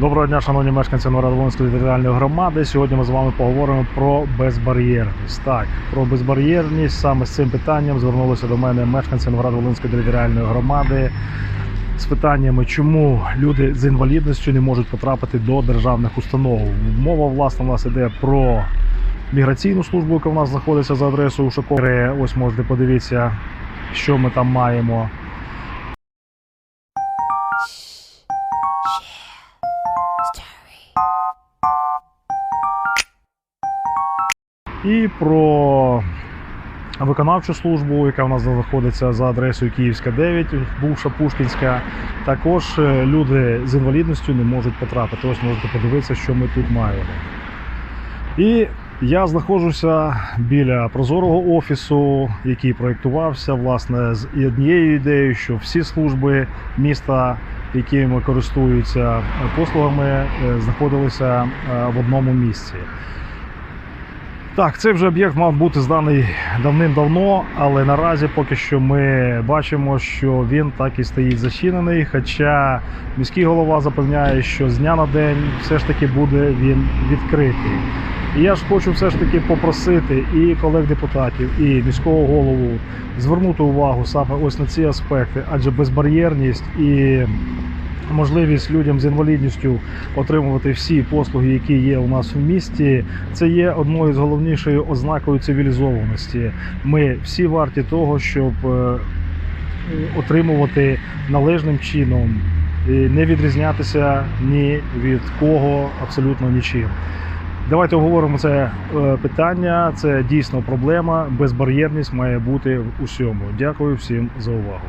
Доброго дня, шановні мешканці Новорадвонської територіальної громади. Сьогодні ми з вами поговоримо про безбар'єрність. Так, про безбар'єрність саме з цим питанням звернулися до мене мешканці Новорадволинської територіальної громади з питаннями, чому люди з інвалідністю не можуть потрапити до державних установ. Мова власне у нас іде про міграційну службу, яка в нас знаходиться за адресою Ушакова. Ось можете подивитися, що ми там маємо. І про виконавчу службу, яка в нас знаходиться за адресою Київська 9, бувша Пушкінська. Також е, люди з інвалідністю не можуть потрапити. Ось можете подивитися, що ми тут маємо. І я знаходжуся біля прозорого офісу, який проєктувався власне з однією ідеєю, що всі служби міста, якими користуються послугами, е, знаходилися е, в одному місці. Так, цей вже об'єкт мав бути зданий давним-давно, але наразі поки що ми бачимо, що він так і стоїть зачинений. Хоча міський голова запевняє, що з дня на день все ж таки буде він відкритий. І я ж хочу все ж таки попросити і колег депутатів, і міського голову звернути увагу саме ось на ці аспекти, адже безбар'єрність і можливість людям з інвалідністю отримувати всі послуги, які є у нас в місті, це є одною з головнішою ознакою цивілізованості. Ми всі варті того, щоб е, отримувати належним чином, не відрізнятися ні від кого абсолютно нічим. Давайте обговоримо це е, питання. Це дійсно проблема. Безбар'єрність має бути в усьому. Дякую всім за увагу.